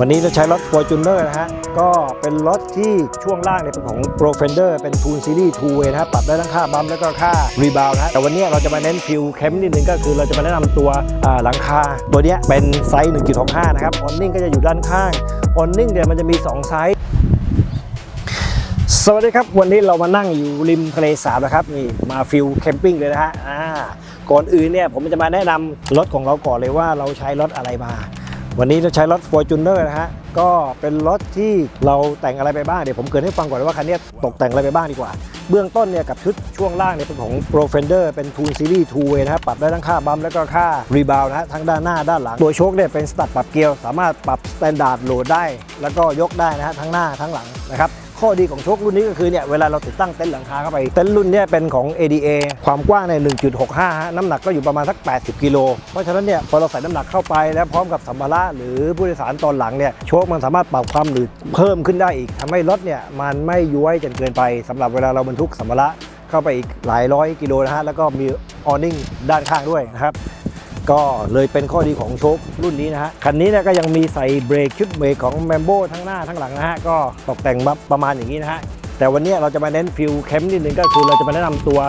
วันนี้เราใช้รถ Fortuner นะฮะ ก็เป็นรถที่ช่วงล่างเนี่ยเป็นของ Pro Fender เป็น Tool Series 2 Way นะฮะ ปรับได้ทั้งค่าบัมแล้วก็ค่า Rebound นะฮะ แต่วันนี้เราจะมาเน้นฟิลแคมป์นิดนึงก็คือเราจะมาแนะนำตัวหลังคา ตัวเนี้ยเป็นไซส์ 1.65 นะครับ Awning ก็จะอยู่ด้านข้าง Awning เนี่ยมันจะมี 2 ไซส์สวัสดีครับ วันนี้เรามานั่งอยู่ริมทะเลสาบนะครับนี่มาฟิลแคมปิ้งเลยนะฮะก่อนอื่นเนี่ยผมจะมาแนะนำรถของเราก่อนเลยว่าเราใช้รถอะไรมา วันนี้เราใช้รถ Fortuner นะฮะ ก็เป็นรถที่เราแต่งอะไรไปบ้าง เดี๋ยวผมเกินให้ฟังก่อนว่าคันนี้ตกแต่งอะไรไปบ้างดีกว่า เบื้องต้นเนี่ยกับชุดช่วงล่างเนี่ยเป็นของ Pro Fender เป็น Tool Series 2 Way นะครับปรับได้ทั้งค่าบัมป์แล้วก็ค่ารีบาวนะฮะ ทั้งด้านหน้าด้านหลัง ตัวโชคเนี่ยเป็นสตัดปรับเกียร์สามารถปรับสแตนดาร์ดโหลดได้ แล้วก็ยกได้นะฮะทั้งหน้าทั้งหลังนะครับ ข้อดีของโชครุ่นนี้ก็คือเนี่ยเวลาเราติดตั้งเต็นท์หลังคาเข้าไป เต็นท์รุ่นนี้เป็นของ ADA ความกว้างใน 1.65ฮะน้ำหนักก็อยู่ประมาณสัก 80 กิโล เพราะฉะนั้นเนี่ยพอเราใส่น้ำหนักเข้าไปแล้วพร้อมกับสัมภาระหรือผู้โดยสารตอนหลังเนี่ยโชคมันสามารถปรับความหนืดเพิ่มขึ้นได้อีกทำให้รถเนี่ยมันไม่ย้วยจนเกินไปสำหรับเวลาเราบรรทุกสัมภาระเข้าไปอีกหลายร้อยกิโลนะฮะแล้วก็มีออนิ่งด้านข้างด้วยนะครับ ก็เลยเป็นข้อดีของโชครุ่นนี้นะฮะ คันนี้เนี่ยก็ยังมีใส่เบรกชุดเบรกของแมมโบทั้งหน้าทั้งหลังนะฮะ ก็ตกแต่งมาประมาณอย่างนี้นะฮะแต่วันนี้เราจะมาเน้นฟิลแคมป์นิดนึงก็คือเราจะมาแนะนำตัว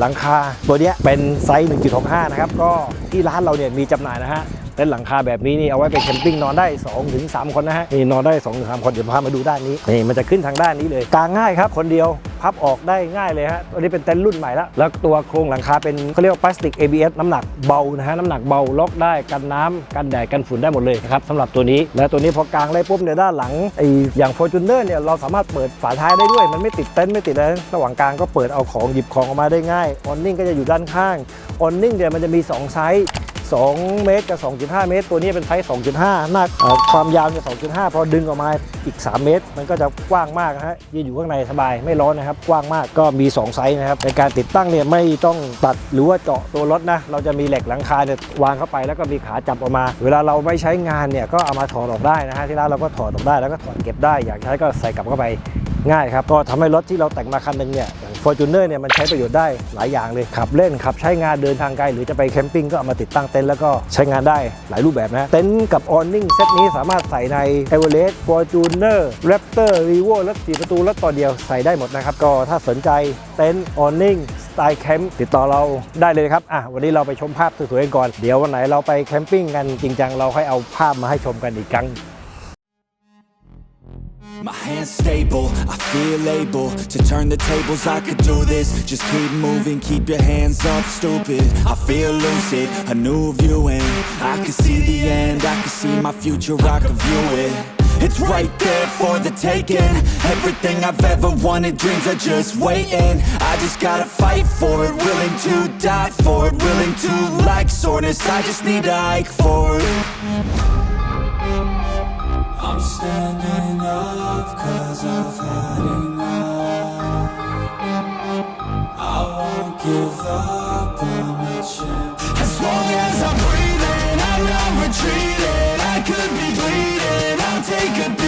หลังคา ตัวนี้เป็นไซส์ 1.65 นะครับ ก็ที่ร้านเราเนี่ยมีจำหน่ายนะฮะ เต็นท์หลังคาแบบนี้นี่เอาไว้เป็นแคมปิ้งนอนได้2ถึง3คนนะฮะนี่นอนได้2ถึง3คนเดี๋ยวพามาดูด้านนี้นี่มันจะขึ้นทางด้านนี้เลยกางง่ายครับคนเดียวพับออกได้ง่ายเลยฮะตัวนี้เป็นเต็นท์รุ่นใหม่แล้ว แล้วตัวโครงหลังคาเป็นเขาเรียกว่าพลาสติก ABS น้ำหนักเบานะฮะ น้ำหนักเบาล็อกได้กันน้ำกันแดดกันฝุ่นได้หมดเลยนะครับสำหรับตัวนี้ แล้วตัวนี้พอกางได้ปุ๊บเนี่ยด้านหลังไออย่าง Fortuner เนี่ยเราสามารถเปิดฝาท้ายได้ด้วย มันไม่ติดเต็นท์ไม่ติดอะไรระหว่างกลางก็เปิดเอาของหยิบของออกมาได้ง่ายออนนิ่งก็จะอยู่ด้านข้างออนนิ่งเนี่ยมันจะมีสองไซส์ 2 เมตรกับ 2.5 เมตร ตัวนี้เป็นไซส์2.5 หน้าความยาวเนี่ย2.5 พอดึงออกมาอีก 3 เมตร มันก็จะกว้างมากนะฮะยืนอยู่ข้างในสบายไม่ร้อนนะครับ กว้างมากก็มี 2 ไซส์นะครับ ในการติดตั้งเนี่ยไม่ต้องตัดหรือว่าเจาะตัวรถนะ เราจะมีเหล็กหลังคาเนี่ยวางเข้าไปแล้วก็มีขาจับออกมา เวลาเราไม่ใช้งานเนี่ยก็เอามาถอดออกได้นะฮะที่ร้านเราก็ถอดออกได้แล้วก็ถอดเก็บได้ อยากใช้ก็ใส่กลับเข้าไปง่ายครับก็ทำให้รถที่เราแต่งมาคันหนึงเนี่ย อย่าง Fortuner เนี่ยมันใช้ประโยชน์ได้หลายอย่างเลยขับเล่นขับใช้งานเดินทางไกลหรือจะไปแคมปิ้งก็เอามาติดตั้งเต็นท์แล้วก็ใช้งานได้หลายรูปแบบนะเต็นท์กับออนนิ่งเซตนี้สามารถใส่ใน e v e r e s t Fortuner Raptor Revo รถ4ประตูรถต่อเดียวใส่ได้หมดนะครับ ก็ถ้าสนใจเต็นท์ออนนิ่งสไตล์แคมป์ติดต่อเราได้เลยครับอะวันนี้เราไปชมภาพสวยๆกันก่อน เดี๋ยววันไหนเราไปแคมปิ้งกันจริงจังเราค่อยเอาภาพมาให้ชมกันอีกครั้ง My hands stable, I feel able to turn the tables. I could do this. Just keep moving, keep your hands up, stupid. I feel lucid, a new view, and I can see the end. I can see my future, I can view it. It's right there for the taking. Everything I've ever wanted, dreams are just waiting. I just gotta fight for it, willing to die for it, willing to like soreness. I just need a hike for it. I'm standing up cause I've had enough. I won't give up on the chance. As long as I'm breathing, I'm not retreating. I could be bleeding, I'll take a